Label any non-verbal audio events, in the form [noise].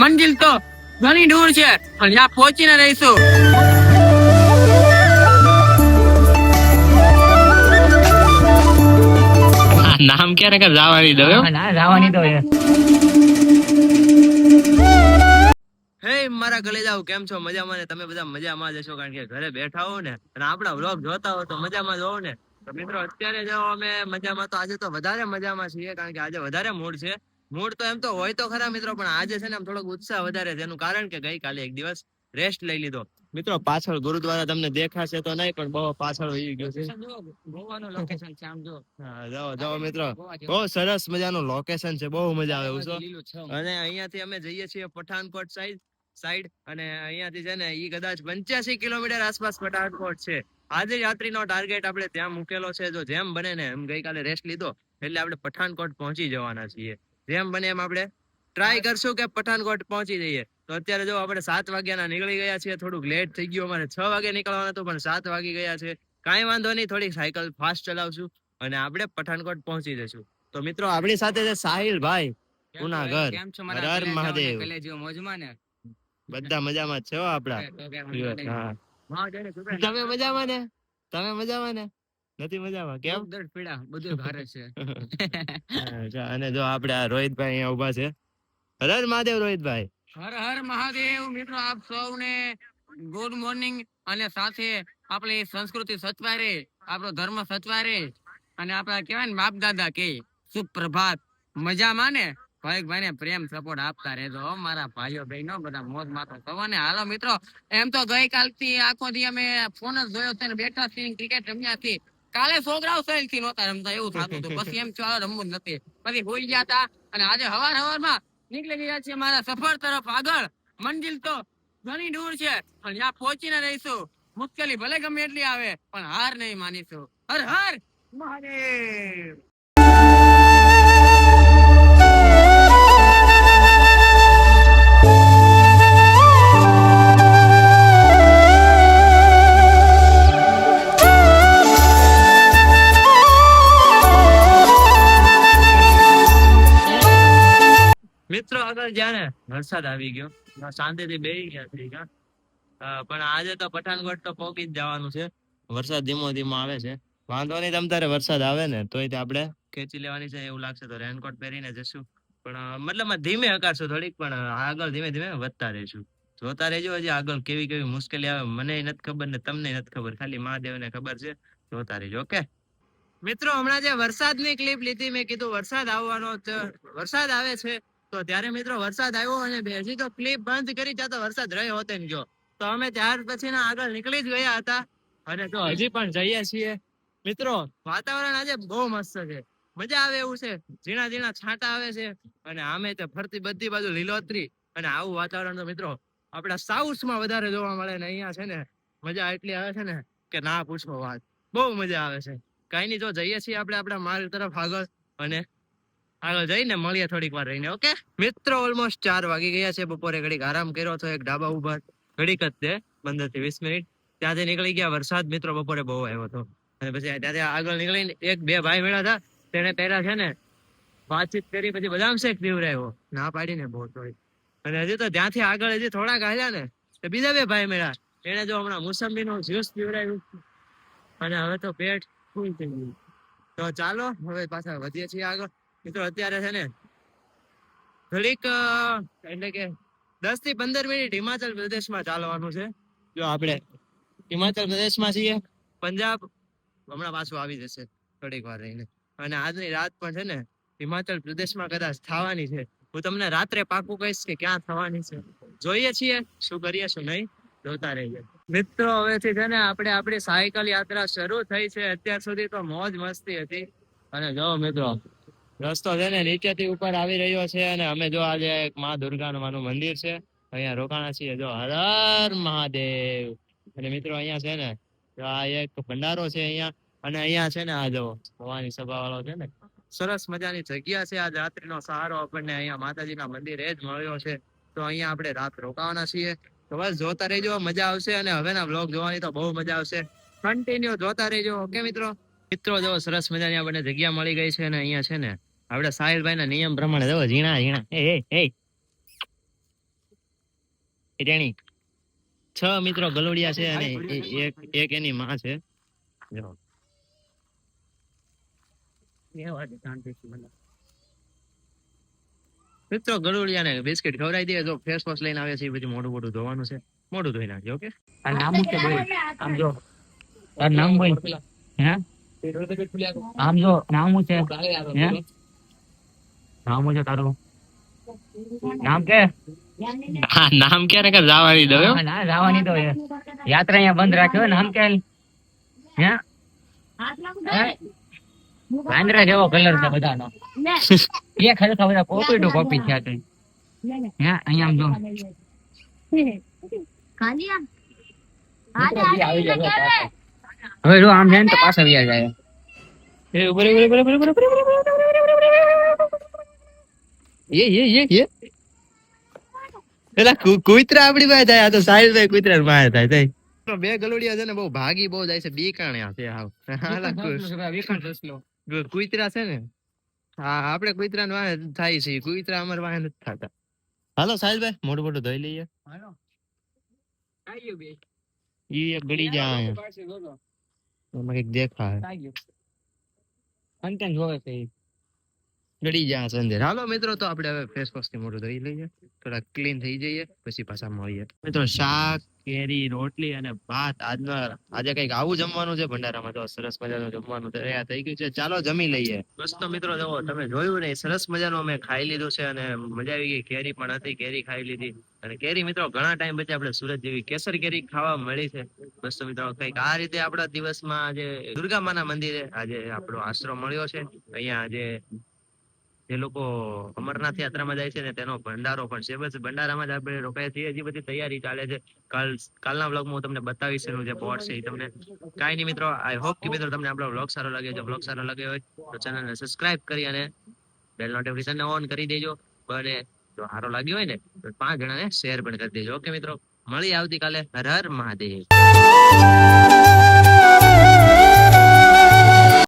મંજિલ તો ઘણી દૂર છે પણ ત્યાં પહોંચીને રહીશું. નામ ક્યારે કર જવાની દો ના જવાની તો હે મારા કલેજાઓ કેમ છો? મજામાં ને? તમે બધા મજામાં જ હશો કારણ કે ઘરે બેઠા હો ને અને આપણા વ્લોગ જોતા હો તો મજામાં જ હો ને. તો મિત્રો અત્યારે જો અમે મજામાં તો આજે તો વધારે મજામાં છીએ કારણ કે આજે વધારે મૂડ છે. મૂડ તો એમ તો હોય તો ખરા મિત્રો પણ આજે છે ને આમ થોડોક ઉત્સાહ વધારે છે. એનું કારણ કે ગઈકાલે એક દિવસ રેસ્ટ લઈ લીધો. મિત્રો પાછળ ગુરુદ્વારા તમને દેખાશે તો નહીં પણ બહુ પાછળ વહી ગયો છે. ગોવાનું લોકેશન છે આમ જો જાઓ જાઓ મિત્રો. બહુ સરસ મજાનું લોકેશન છે બહુ મજા આવે એવું છે અને અહીંયાથી અમે જઈએ છીએ પઠાણકોટ સાઈડ સાઈડ અને અહીંયાથી છે ને ઈ કદાચ પંચ્યાસી કિલોમીટર આસપાસ પઠાણકોટ છે. આજે યાત્રીનો ટાર્ગેટ આપણે ત્યાં મૂકેલો છે જો જેમ બને ને એમ ગઈકાલે રેસ્ટ લીધો એટલે આપણે પઠાણકોટ પહોંચી જવાના છીએ. જેમ બને એમ આપણે. ટ્રાય કરશું કે પઠાણકોટ પહોંચી જઈએ. તો અત્યારે જો આપણે સાત વાગ્યાના નીકળી ગયા છીએ થોડુંક લેટ થઈ ગયું અમારે છ વાગે નીકળવાનું હતું પણ સાત વાગી ગયા છે. કાંઈ વાંધો નહીં થોડીક સાયકલ ફાસ્ટ ચલાવશું અને આપણે પઠાણકોટ પહોંચી જશું તો મિત્રો આપણી સાથે છે સાહિલ ભાઈ ઉનાગર. હર મહાદેવ. બધા મજામાં છો આપડા. તમે મજામાં ને? તમે મજામાં ને? નથી મજામાં? કેમ? દર્દ પીડા બધું ભારે છે. [laughs] અને જો આપણે આ રોહિતભાઈ અહીંયા ઊભા છે. હર હર મહાદેવ રોહિતભાઈ. હર હર મહાદેવ મિત્રો આપ સૌને ગુડ મોર્નિંગ અને સાથે આપણી સંસ્કૃતિ સચવારે આપણો ધર્મ સચવારે. અને આપણા કહેવાય ને બાપ દાદા કે સુપ્રભાત. મજામાં ને? ભાઈ ભાઈ ને પ્રેમ સપોર્ટ આપતા રહેજો હો મારા ભાઈઓ બહેનો બધા મોજ માતો સવાને હાલો મિત્રો એમ તો ગઈકાલથી આખો દી અમે ફોન જ જોયો છે ને બેઠા છીએ ક્રિકેટ રમ્યા છીએ. કાલે છોકરાઓ સહેલથી રમતા, એવું થતું હતું. પછી એમ ચાલો રમવું જ નથી. પછી ભૂલી ગયા હતા અને આજે હવાર હવારમાં નીકળી ગયા છે મારા સફર તરફ આગળ. મંજિલ તો ઘણી દૂર છે, પણ ત્યાં પહોંચીને રહીશું. મુશ્કેલી ભલે ગમે એટલી આવે, પણ હાર નહીં માનીશું. હર હર મહાદેવ! વરસાદ આવી ગયો. શાંતિથી બેસી ગયા ક્યાં? પણ આજે તો પઠાણકોટ તો પહોંચી જ જવાનું છે. વરસાદ ધીમો ધીમો આવે છે. વાંધો નહીં, તમ તારે વરસાદ આવે ને, તોય આપણે ખેંચી લેવાની છે, એવું લાગશે તો રેનકોટ પહેરીને જશું. પણ મતલબ ધીમે હકારશું થોડીક, પણ આગળ ધીમે ધીમે વધતા રહીશું. જોતા રહેજો હજી આગળ કેવી કેવી મુશ્કેલી આવે, મને નથી ખબર ને તમને નથી ખબર, ખાલી મહાદેવને ખબર છે. જોતા રહેજો, ઓકે? મિત્રો, હમણાં જે વરસાદની ક્લિપ લીધી, મેં કીધું વરસાદ આવવાનો વરસાદ આવે છે. તો ત્યારે મિત્રો વરસાદ આવ્યો અને બેસી તો ક્લિપ બંધ કરી, ત્યાં વરસાદ રહ્યો હતો જો. તો અમે ત્યાર પછી આગળ નીકળી જ ગયા હતા. અને તો હજી પણ જઈએ છીએ. મિત્રો, વાતાવરણ આજે બહુ મસ્ત છે. મજા આવે એવું છે. ઝીણા ઝીણા છાંટા આવે છે. અને આમે તે ફરતી બધી બાજુ લીલોતરી અને આવું વાતાવરણ તો મિત્રો આપણા સાઉથમાં વધારે જોવા મળે ને અહીંયા છે ને, મજા એટલી આવે છે ને કે ના પૂછો વાત. બહુ મજા આવે છે. કઈ નહીં, જો જઈએ છીએ આપણે આપણા માર્ગ તરફ આગળ અને આગળ જઈને મળીએ થોડીક વાર રહીને ઓકે મિત્રો ઓલમોસ્ટ ચાર વાગી ગયા છે. બપોરે ઘડીક આરામ કર્યો તો એક ડાબા ઊભા, ઘડીક જ તે પંદરથી વીસ મિનિટ. ત્યાંથી નીકળી ગયા. વરસાદ મિત્રો બપોરે બહુ આવ્યો હતો. અને પછી ત્યાંથી આગળ નીકળીને એક, બે ભાઈ મળ્યા હતા. તેને પહેલા છે ને વાતચીત કરી, પછી બદામ શેખ પીવરાયો ના પાડીને બહુ થોડી અને હજી તો ત્યાંથી આગળ હજી થોડાક આવ્યા ને, તો બીજા બે ભાઈ મળ્યા. એને જો હમણાં મોસંબી નું જ્યુસ પીવડાવ્યું અને હવે તો પેટ ફૂલ થઈ ગયું. તો ચાલો, હવે પાછા વધીએ છીએ આગળ. મિત્રો અત્યારે છે ને ઘડીક એટલે કે દસથી પંદર મિનિટ હિમાચલ પ્રદેશમાં ચાલવાનું છે. જો આપણે હિમાચલ પ્રદેશમાં છીએ, પંજાબ હમણાં પાછું આવી જશે થોડીક વાર રહીને. અને આજની રાત પણ છે ને હિમાચલ પ્રદેશમાં કદાચ થવાની છે. હું તમને રાત્રે પાકું કહીશ કે ક્યાં થવાની છે. જોઈએ છીએ શું કરીએ, શું નહીં. જોતા રહીએ. મિત્રો, હવેથી છે ને આપણે આપણી સાયકલ યાત્રા શરૂ થઈ છે. અત્યાર સુધી તો મોજ મસ્તી હતી. અને જો મિત્રો રસ્તો છે ને નીચેથી ઉપર આવી રહ્યો છે અને અમે જો આજે એક માં દુર્ગાનું માનું મંદિર છે, અહીંયા રોકાણા છીએ જો. હર મહાદેવ. અને મિત્રો અહીંયા છે ને, આ એક ભંડારો છે અહીંયા. અને અહીંયા છે ને આ જો ભવાની સભા વાળો છે ને. સરસ મજાની જગ્યા છે આજ રાત્રિનો સહારો આપણને અહીંયા માતાજીના મંદિરે જ મળ્યો છે. તો અહીંયા આપણે રાત રોકાવાના છીએ. તો બસ જોતા રહેજો, મજા આવશે અને હવેના બ્લોગ જોવાની તો બહુ મજા આવશે. કન્ટિન્યુ જોતા રહેજો. ઓકે મિત્રો? મિત્રો જો સરસ મજાની આપણને જગ્યા મળી ગઈ છે અને અહીંયા છે ને આપણે સાહિલભાઈ ના નિયમ પ્રમાણે જો ઝીણા ઝીણા. એ એ એ. હિરાણી છ મિત્રો ગલોડિયા છે અને એક એક એની માં છે. મિત્રો ગલોડિયા ને બિસ્કિટ ખવડાવી દે જો ફેસ વોશ લઈને આવે છે એ બધું મોઢું મોઢું ધોવાનું છે. મોઢું ધોઈ નાખજો ઓકે? આ નામ છે બોલ આમ જો. આ નામ ભાઈ. હે? આમ જો નામ છે? હે નામ શું છે તારું નામ કે હા નામ ક્યારે કર જવાની દો હા, ના જવાની તો હે. યાત્રા અહીંયા બંધ રાખ્યો નામ કે હે હે? વાંદરા જેવો કલર છે બધાનો એ ખરેખર બધા કોપી ટુ કોપી છે આ તો. હે અહીંયા આમ જો હવે જો આમ જાય ને તો પાછા વ્યા જાય એ ઉભરે ઉભરે ઉભરે ઉભરે ઉભરે ઉભરે ઉભરે એ એ એ એ. પેલા કુતરા આપડી પાસે થાય આ તો સાહિલભાઈ કુતરા પાસે થાય થાય તો બે ગલોડિયા છે ને બહુ ભાગી બહુ જાય છે બીકાણ્યા છે હાવ હાલા કુ- કુ- છે ને હા આપણે કૂતરા વાહન થાય છે કુતરા અમાર વાહન નથી થતા. હાલો સાહિલભાઈ મોટું મોટું ધોઈ લઈએ. ઈ એક ગડી જાય એમાં કંઈક દેખાય. કંટેન જોવે છે. ગળી જાય છે હાલો મિત્રો, તો આપણે હવે ફેસ વોશથી મોઢું ધોઈ લઈએ. થોડા ક્લીન થઈ જઈએ, પછી પાછા મળીએ. મિત્રો, શાક, કેરી, રોટલી અને ભાત આજનો આજે કંઈક આવું જમવાનું છે? ભંડારામાં તો સરસ મજાનું જમવાનું તૈયાર થઈ ગયું છે. ચાલો જમી લઈએ. બસ તો મિત્રો, જુઓ, તમે જોયું ને, સરસ મજાનું અમે ખાઈ લીધું છે અને મજા આવી ગઈ. કેરી પણ હતી, કેરી ખાઈ લીધી. અને કેરી મિત્રો, ઘણા ટાઈમ પછી આપણે સુરત જેવી કેસર કેરી ખાવા મળી છે. બસ તો મિત્રો, કંઈક આ રીતે આપણા દિવસમાં આજે દુર્ગા માના મંદિરે આજે આપણો આશરો મળ્યો છે. અહીંયા આજે જે લોકો અમરનાથ યાત્રામાં જાય છે ને તેનો ભંડારો પણ છે. બસ ભંડારામાં જ આપણે રોકાયા છીએ હજી બધી તૈયારી ચાલે છે. કાલ, કાલના વ્લોગમાં હું તમને બતાવીશ એનું જે પોટ છે એ તમને. કાંઈ નહીં મિત્રો આઈ હોપ કે મિત્રો તમને આપણો વ્લોગ સારો લાગ્યો. જો વ્લોગ સારો લાગ્યો હોય તો ચેનલને સબસ્ક્રાઇબ કરી અને બેલ નોટિફિકેશન ઓન કરી દેજો. અને જો સારો લાગ્યો હોય ને, તો પાંચ જણાને શેર પણ કરી દેજો. ઓકે મિત્રો, મળી આવતીકાલે હર હર મહાદેવ.